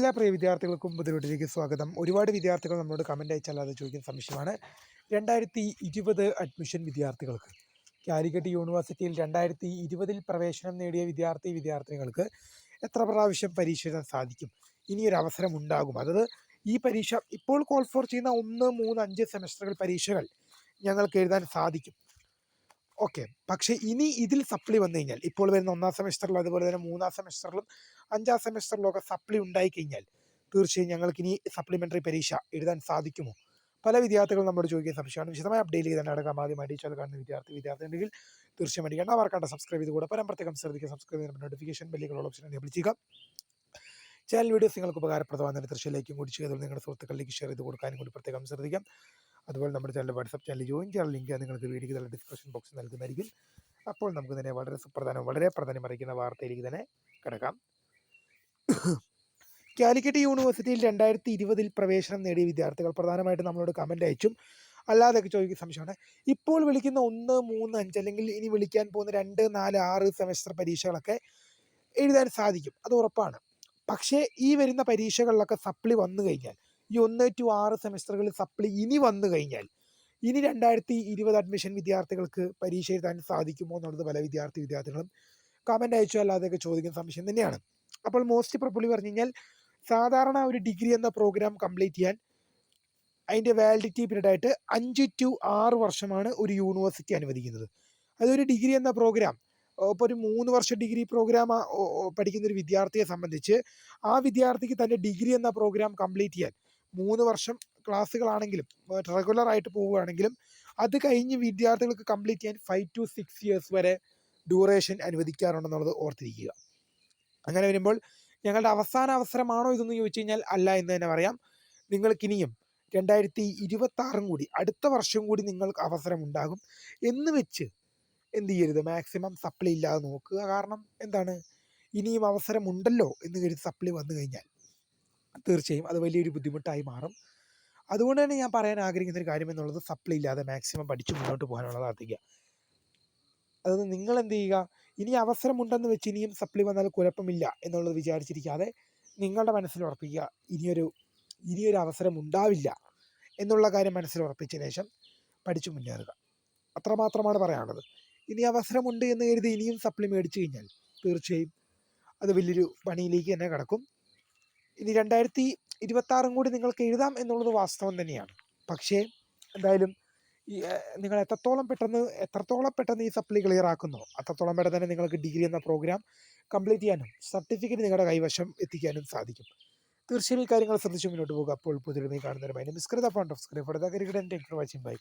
എല്ലാ പ്രിയ വിദ്യാർത്ഥികൾക്കും ബുദ്ധിമുട്ടിലേക്ക് സ്വാഗതം. ഒരുപാട് വിദ്യാർത്ഥികൾ നമ്മളോട് കമന്റ് അയച്ചല്ലാതെ ചോദിക്കുന്ന സംശയമാണ്. രണ്ടായിരത്തി ഇരുപത് അഡ്മിഷൻ വിദ്യാർത്ഥികൾക്ക് കാലിക്കറ്റ് യൂണിവേഴ്സിറ്റിയിൽ രണ്ടായിരത്തി ഇരുപതിൽ പ്രവേശനം നേടിയ വിദ്യാർത്ഥി വിദ്യാർത്ഥിനികൾക്ക് എത്ര പ്രാവശ്യം പരീക്ഷ എഴുതാൻ സാധിക്കും ഇനിയൊരു അവസരം ഉണ്ടാകും. അതായത് ഈ പരീക്ഷ ഇപ്പോൾ കോൾ ഫോർ ചെയ്യുന്ന ഒന്ന് മൂന്ന് അഞ്ച് സെമസ്റ്ററുകൾ പരീക്ഷകൾ ഞങ്ങൾക്ക് എഴുതാൻ സാധിക്കും. ഓക്കെ പക്ഷേ ഇനി ഇതിൽ സപ്ലി വന്നു കഴിഞ്ഞാൽ ഇപ്പോൾ വരുന്ന ഒന്നാം സെമസ്റ്ററിലും അതുപോലെ തന്നെ മൂന്നാം സെമസ്റ്ററിലും അഞ്ചാം സെമസ്റ്ററിലൊക്കെ സപ്ലി ഉണ്ടായി കഴിഞ്ഞാൽ തീർച്ചയായും ഞങ്ങൾക്ക് ഇനി സപ്ലിമെന്ററി പരീക്ഷ എഴുതാൻ സാധിക്കുമോ? പല വിദ്യാർത്ഥികളും നമ്മോട് ചോദിക്കുന്ന സംശയമാണ്. വിശദമായ അപ്ഡേറ്റ് ചെയ്ത് തന്നെ അടക്കം ആദ്യമായിട്ട് ചാനൽ കാണുന്ന വിദ്യാർത്ഥി വിദ്യാർത്ഥി ഉണ്ടെങ്കിൽ തീർച്ചയായും അടിക്കണം അവർക്കാണ്ട് സബ്സ്ക്രൈബ് ചെയ്ത് കൂടെ പരം പ്രത്യേകം ശ്രദ്ധിക്കുക. സബ്സ്ക്രൈബ് ചെയ്യുന്ന നോട്ടിഫിക്കേഷൻ ബെല്ലുകളുള്ള ഓപ്ഷൻ എനേബിൾ ചെയ്യുക. ചാനൽ വീഡിയോസ് നിങ്ങൾക്ക് ഉപകാരപ്രദമാകുന്ന തീർച്ചയായും കൂടി ചെയ്തത് നിങ്ങളുടെ സുഹൃത്തുക്കളിലേക്ക് ഷെയർ ചെയ്ത് കൊടുക്കാനും കൂടി പ്രത്യേകം ശ്രദ്ധിക്കാം. അതുപോലെ നമ്മുടെ ചാനൽ വാട്സപ്പ് ചാനൽ ജോയിൻ ചെയ്യാൻ ലിങ്ക് നിങ്ങൾക്ക് വീഡിയോ തന്നെ ഡിസ്ക്രിപ്ഷൻ ബോക്സിൽ നൽകുന്നതായിരിക്കും. അപ്പോൾ നമുക്ക് തന്നെ വളരെ സുപ്രധാനം വളരെ പ്രധാനം അറിയിക്കുന്ന വാർത്തയിലേക്ക് തന്നെ കിടക്കാം. കാലിക്കറ്റ് യൂണിവേഴ്സിറ്റിയിൽ രണ്ടായിരത്തി ഇരുപതിൽ പ്രവേശനം നേടിയ വിദ്യാർത്ഥികൾ പ്രധാനമായിട്ടും നമ്മളോട് കമന്റ് അയച്ചും അല്ലാതെയൊക്കെ ചോദിക്കുന്ന സംശയമാണ്. ഇപ്പോൾ വിളിക്കുന്ന ഒന്ന് മൂന്ന് അഞ്ച് അല്ലെങ്കിൽ ഇനി വിളിക്കാൻ പോകുന്ന രണ്ട് നാല് ആറ് സെമസ്റ്റർ പരീക്ഷകളൊക്കെ എഴുതാൻ സാധിക്കും. അത് ഉറപ്പാണ്. പക്ഷേ ഈ വരുന്ന പരീക്ഷകളിലൊക്കെ സപ്ലി വന്നു കഴിഞ്ഞാൽ ഈ ഒന്ന് ടു ആറ് സെമസ്റ്ററുകളിൽ സപ്ലി ഇനി വന്നു കഴിഞ്ഞാൽ ഇനി രണ്ടായിരത്തി ഇരുപത് അഡ്മിഷൻ വിദ്യാർത്ഥികൾക്ക് പരീക്ഷ എഴുതാൻ സാധിക്കുമോ എന്നുള്ളത് പല വിദ്യാർത്ഥി വിദ്യാർത്ഥികളും കമന്റ് അയച്ചു അല്ലാതെയൊക്കെ ചോദിക്കുന്ന സംശയം തന്നെയാണ്. അപ്പോൾ മോസ്റ്റ് പുള്ളി പറഞ്ഞു കഴിഞ്ഞാൽ സാധാരണ ഒരു ഡിഗ്രി എന്ന പ്രോഗ്രാം കംപ്ലീറ്റ് ചെയ്യാൻ അതിന്റെ വാലിഡിറ്റി പീരീഡ് ആയിട്ട് അഞ്ച് ടു ആറ് വർഷമാണ് ഒരു യൂണിവേഴ്സിറ്റി അനുവദിക്കുന്നത്. അതൊരു ഡിഗ്രി എന്ന പ്രോഗ്രാം ഇപ്പോൾ ഒരു മൂന്ന് വർഷ ഡിഗ്രി പ്രോഗ്രാം പഠിക്കുന്ന ഒരു വിദ്യാർത്ഥിയെ സംബന്ധിച്ച് ആ വിദ്യാർത്ഥിക്ക് തന്റെ ഡിഗ്രി എന്ന പ്രോഗ്രാം കംപ്ലീറ്റ് ചെയ്യാൻ മൂന്ന് വർഷം ക്ലാസ്സുകളാണെങ്കിലും റെഗുലറായിട്ട് പോവുകയാണെങ്കിലും അത് കഴിഞ്ഞ് വിദ്യാർത്ഥികൾക്ക് കംപ്ലീറ്റ് ചെയ്യാൻ ഫൈവ് ടു സിക്സ് ഇയേഴ്സ് വരെ ഡ്യൂറേഷൻ അനുവദിക്കാറുണ്ടെന്നുള്ളത് ഓർത്തിരിക്കുക. അങ്ങനെ വരുമ്പോൾ ഞങ്ങളുടെ അവസാന അവസരമാണോ ഇതെന്ന് ചോദിച്ചു കഴിഞ്ഞാൽ അല്ല എന്ന് തന്നെ പറയാം. നിങ്ങൾക്കിനിയും രണ്ടായിരത്തി ഇരുപത്തി ആറും കൂടി അടുത്ത വർഷം കൂടി നിങ്ങൾക്ക് അവസരം ഉണ്ടാകും എന്ന് വെച്ച് എന്ത് ചെയ്യരുത്? മാക്സിമം സപ്ലൈ ഇല്ലാതെ നോക്കുക. കാരണം എന്താണ്? ഇനിയും അവസരമുണ്ടല്ലോ എന്ന് കരുതി സപ്ലൈ വന്നു കഴിഞ്ഞാൽ തീർച്ചയായും അത് വലിയൊരു ബുദ്ധിമുട്ടായി മാറും. അതുകൊണ്ട് തന്നെ ഞാൻ പറയാൻ ആഗ്രഹിക്കുന്ന ഒരു കാര്യം എന്നുള്ളത് സപ്ലൈ ഇല്ലാതെ മാക്സിമം പഠിച്ചു മുന്നോട്ട് പോകാനുള്ള പ്രാർത്ഥിക്കുക അതായത് നിങ്ങൾ എന്ത് ചെയ്യുക? ഇനി അവസരമുണ്ടെന്ന് വെച്ച് ഇനിയും സപ്ലി വന്നാൽ കുഴപ്പമില്ല എന്നുള്ളത് വിചാരിച്ചിരിക്കാതെ നിങ്ങളുടെ മനസ്സിൽ ഉറപ്പിക്കുക. ഇനിയൊരു ഇനിയൊരു അവസരം ഉണ്ടാവില്ല എന്നുള്ള കാര്യം മനസ്സിൽ ഉറപ്പിച്ച ശേഷം പഠിച്ചു മുന്നേറുക. അത്രമാത്രമാണ് പറയാനുള്ളത്. ഇനി അവസരമുണ്ട് എന്ന് കരുതി ഇനിയും സപ്ലി മേടിച്ചു കഴിഞ്ഞാൽ തീർച്ചയായും അത് വലിയൊരു പണിയിലേക്ക് തന്നെ കിടക്കും. ഇനി രണ്ടായിരത്തി ഇരുപത്താറും കൂടി നിങ്ങൾക്ക് എഴുതാം എന്നുള്ളത് വാസ്തവം തന്നെയാണ്. പക്ഷേ എന്തായാലും നിങ്ങൾ എത്രത്തോളം പെട്ടെന്ന് എത്രത്തോളം പെട്ടെന്ന് ഈ സപ്ലി ക്ലിയർ ആക്കുന്നോ? അത്രത്തോളം പെട്ടെന്ന് തന്നെ നിങ്ങൾക്ക് ഡിഗ്രി എന്ന പ്രോഗ്രാം കംപ്ലീറ്റ് ചെയ്യാനും സർട്ടിഫിക്കറ്റ് നിങ്ങളുടെ കൈവശം എത്തിക്കാനും സാധിക്കും. തീർച്ചയായും ഈ കാര്യങ്ങൾ ശ്രദ്ധിച്ച് മുന്നോട്ട് പോകുക. അപ്പോൾ പുതിയ കാണുന്നവരുമായി മിസ്കൃത font of screen for the കരിക്കടൻ tech watching by